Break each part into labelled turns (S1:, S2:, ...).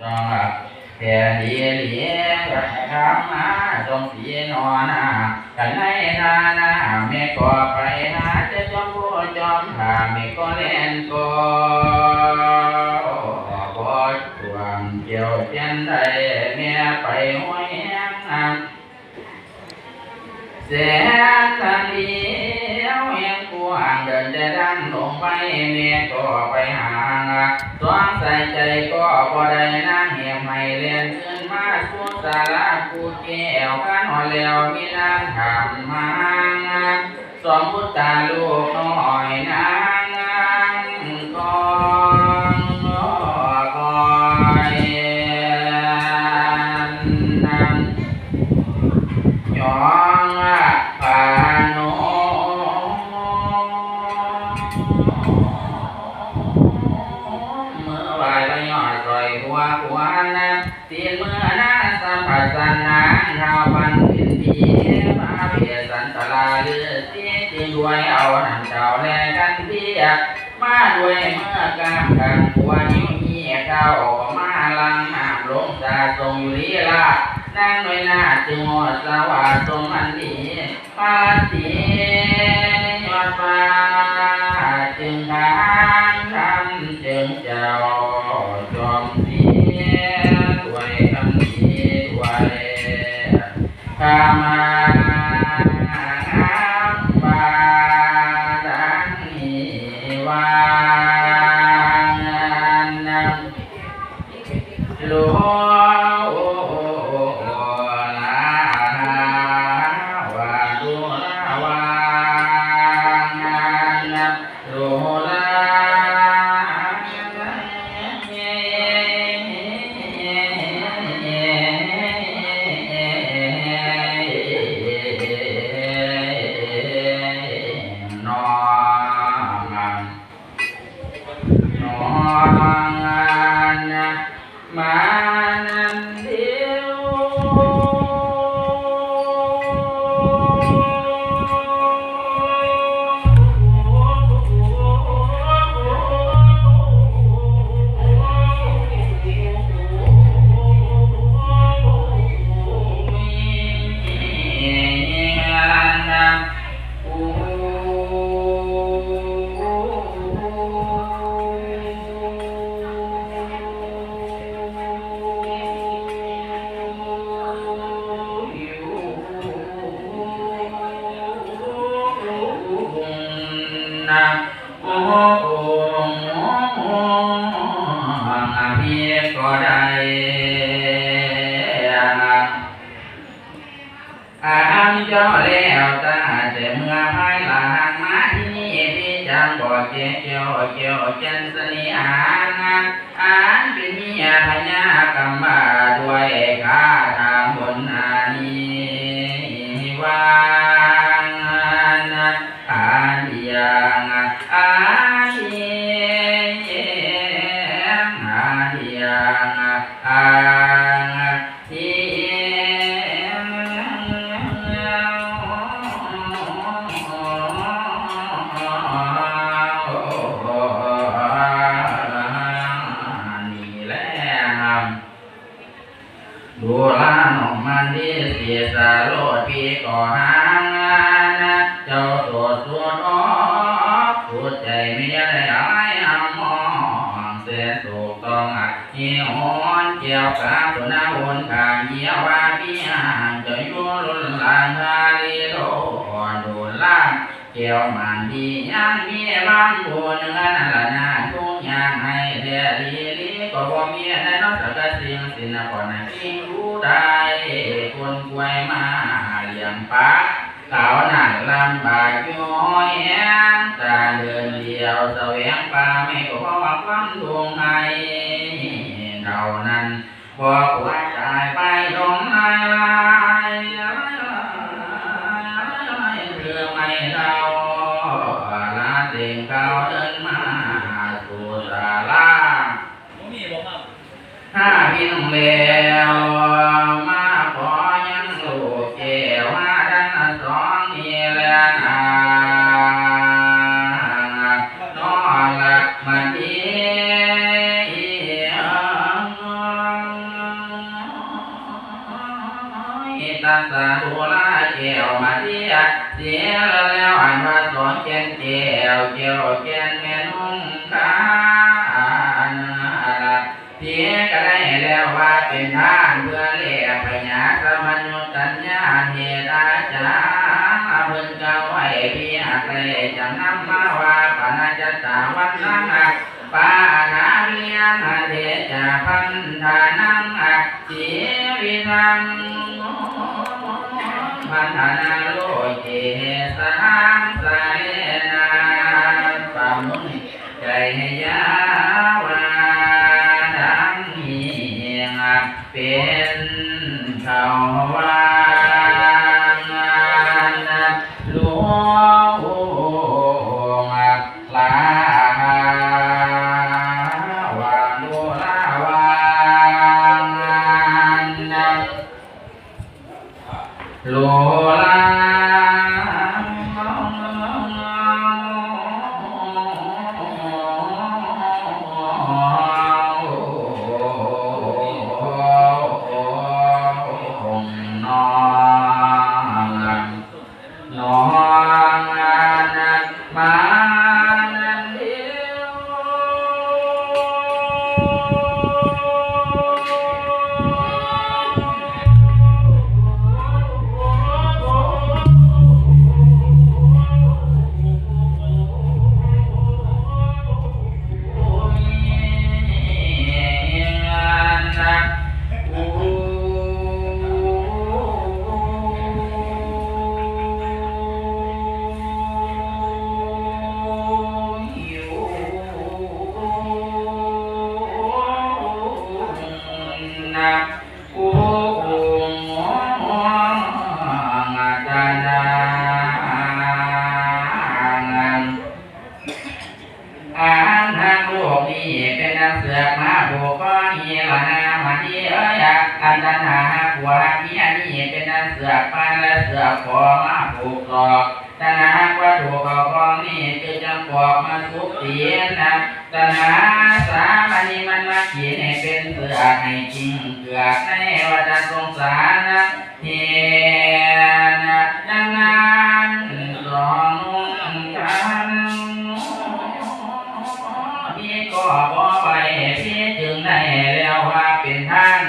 S1: จงหลับแผ่ดีเหลียงกับคำมาจงสีนอนากันในนานาไม่ก็ไปหาจะจอมผู้จอมหาไม่ก็เล่นก็บ่ทวงเกี่ยวเช่นใดเมียไปห้วยนางเสียทันเดี ห่างเดินจะดันลงไปเมียก็ไปห่างตัวใส่ใจก็พอได้นั่งเหี่ยมให้เรียนขึ้นมาสุสาระกูแก้วกันหอแล้วมีนางถามมาสมพุทธาลูก ดรอยหัวหัวนะตีนเมื่อนาสัมผัสสันนางเท้าพันปินปีมาเพียสันตลาลือตีจึงด้วยเอาหนังเจ้าแลกันเทียมาด้วยเมื่อกามกันหัวนิ้วเหี้ยเก้ามาลังน้ำลงตาทรงอยู่ลีลานางน้อยนาจึงหอดสวัสดิ์ทรงอันดีปาสียอดฟ้า ก นั ด้วยข้าทางบนอานี ส่วนออกพูดใจไม่ได้อะไรอมองเสียถูกต้องอะเหี่ยวอ่อนเกี่ยวกับตัวนาวนขางเหี่ยวว่าพี่ห่างจะอยู่รุนลางทาลีโลดูล่างเกี่ยวมันดียังมีบางผู้เนื้อนั่นละนาทุกอย่างให้เรียลีลีก็บ่มีในนอกจากสิ่งสินะก่อนนั้นจริงรู้ได้คนกวยมาเลี้ยงปาก ย้อยแอนตาเดินเดียวแสวงปลาไม่ นแม่นุ่งกาเพียก็ได้แล้วว่าเป็นทานเพื่อเลี้ยปัญญาสมัญญตัญญาเหตาจาเพิ่นก็ไว้พี่หักเลยจำนำมาว่าปนาจตาวันนังอักปานาเรียนเดจาพันธานังอักสีวิทังพันธานาโลเกสังสายนา ใจให้ยาวานและเสือมาผูกหลอกตนาว่าถูกเขากองนี่คือจำปอกมาทุกเสียนนะตนาสามันีมันมาเขีดให้เป็นเสือกให้จริงเกือกในวัฏสงสารนะเฮียนะนังนานสองกันพี่ก็บ่ไปพี่จึงได้แล้วว่าเป็นท่าน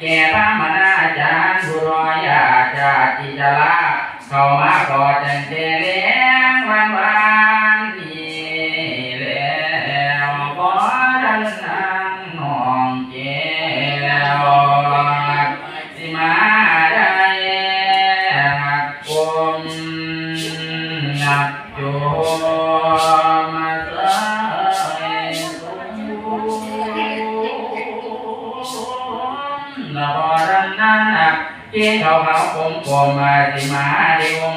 S1: แก่พระมนาจารย์บุรอย จิจลาเข้ามาก่อจันเจเลี้ยงวันวานนี้แล้วก็ดันนางห้องเจแล้วสิมาได้หักกลมหักโจ เกี่าเขาคมคมมาสิมาดิวง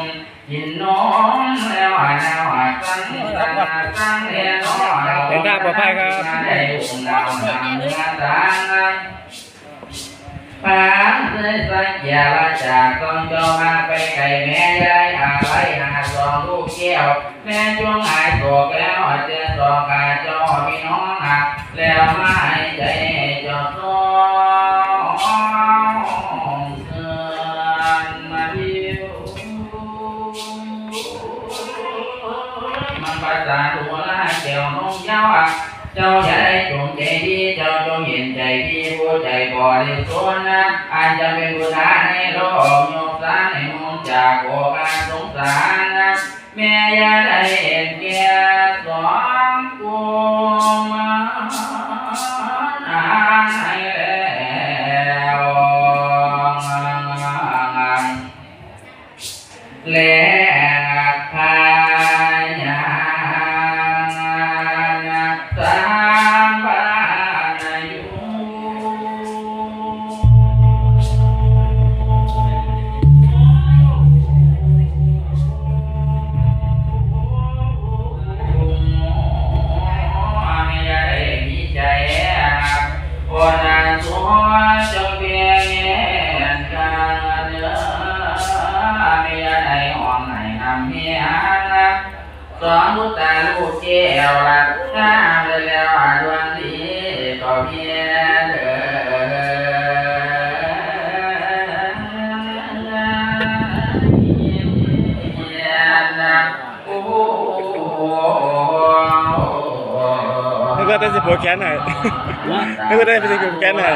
S1: ยินน้องแล้วหาแนวหาสังสังสังเรียน้อง
S2: เดินทาปลอดภัยครับ
S1: ได้อุ้มดาวนานื้อสังปานเคยสักยาละจากต้องจอมาไปไก่แม่ยายอะไรหาสองลูกแก้วแม่ช่วงหายโศกแล้วเจอสองกาจอพี่น้องหักแล้วมาให้ใจ ในโลกยกสารในมุงจากโอกาสสงสารแม่ย่า จงเพียงการเดินเมียในห้องไหนนำเมียนะสองพุทธาลูกแก้วรักข้ามแล้วดวงดีก็เพียงเดิ
S2: นึกว่าได้สิบหัวแขนหน่อยกว่ได้สิบหัวแขนห
S1: น่อย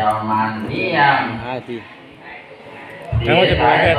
S1: ยมันเทียมแล้วจะไปแค่